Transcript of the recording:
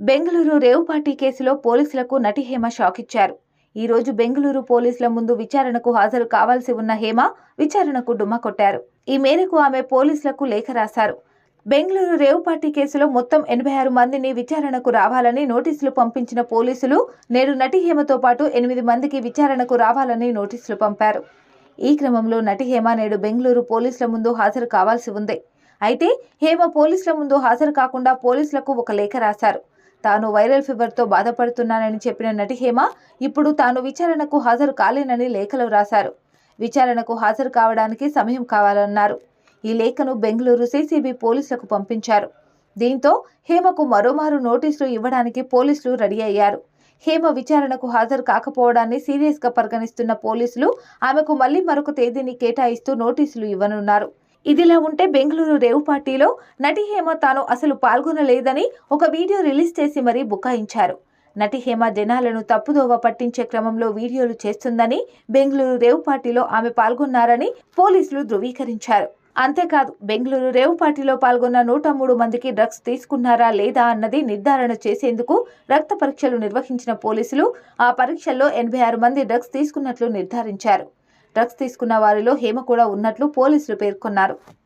Bengaluru rave కేసులో పోలీసులకు నటి హేమ షాక్ ఇచ్చారు ఈ రోజు బెంగళూరు పోలీసుల ముందు విచారణకు హాజరు కావాల్సి ఉన్న హేమ విచారణకు డుమ్మా కొట్టారు. ఈ మేరకు ఆమె పోలీసులకు లేఖ రాశారు. బెంగళూరు రేవ్ కేసులో మొత్తం ఎనభై ఆరు మందిని విచారణకు రావాలని నోటీసులు పంపించిన పోలీసులు నేడు నటి హేమతో పాటు ఎనిమిది మందికి విచారణకు రావాలని నోటీసులు పంపారు. ఈ క్రమంలో నటి హేమ నేడు బెంగళూరు పోలీసుల ముందు హాజరు కావాల్సి ఉంది. అయితే హేమ పోలీసుల ముందు హాజరు కాకుండా పోలీసులకు ఒక లేఖ రాశారు. తాను వైరల్ ఫీవర్తో బాధపడుతున్నానని చెప్పిన నటి హేమ ఇప్పుడు తాను విచారణకు హాజరు కాలేనని లేఖలో రాశారు. విచారణకు హాజరు కావడానికి సమయం కావాలన్నారు. ఈ లేఖను బెంగళూరు సీసీబీ పోలీసులకు పంపించారు. దీంతో హేమకు మరోమారు నోటీసులు ఇవ్వడానికి పోలీసులు రెడీ అయ్యారు. హేమ విచారణకు హాజరు కాకపోవడాన్ని సీరియస్గా పరిగణిస్తున్న పోలీసులు ఆమెకు మళ్ళీ మరొక తేదీని కేటాయిస్తూ నోటీసులు ఇవ్వనున్నారు. ఇదిలా ఉంటే బెంగళూరు రేవ్ పార్టీలో నటి హేమ తాను అసలు పాల్గొనలేదని ఒక వీడియో రిలీజ్ చేసి మరీ బుకాయించారు. నటి హేమ జనాలను తప్పుదోవ పట్టించే క్రమంలో వీడియోలు చేస్తుందని బెంగళూరు రేవ్ పార్టీలో ఆమె పాల్గొన్నారని పోలీసులు ధృవీకరించారు. అంతేకాదు బెంగళూరు రేవ్ పార్టీలో పాల్గొన్న నూట మూడు మందికి డ్రగ్స్ తీసుకున్నారా లేదా అన్నది నిర్ధారణ చేసేందుకు రక్త పరీక్షలు నిర్వహించిన పోలీసులు ఆ పరీక్షల్లో ఎనభై ఆరు మంది డ్రగ్స్ తీసుకున్నట్లు నిర్ధారించారు. డ్రగ్స్ తీసుకున్న వారిలో హేమ కూడా ఉన్నట్లు పోలీసులు పేర్కొన్నారు.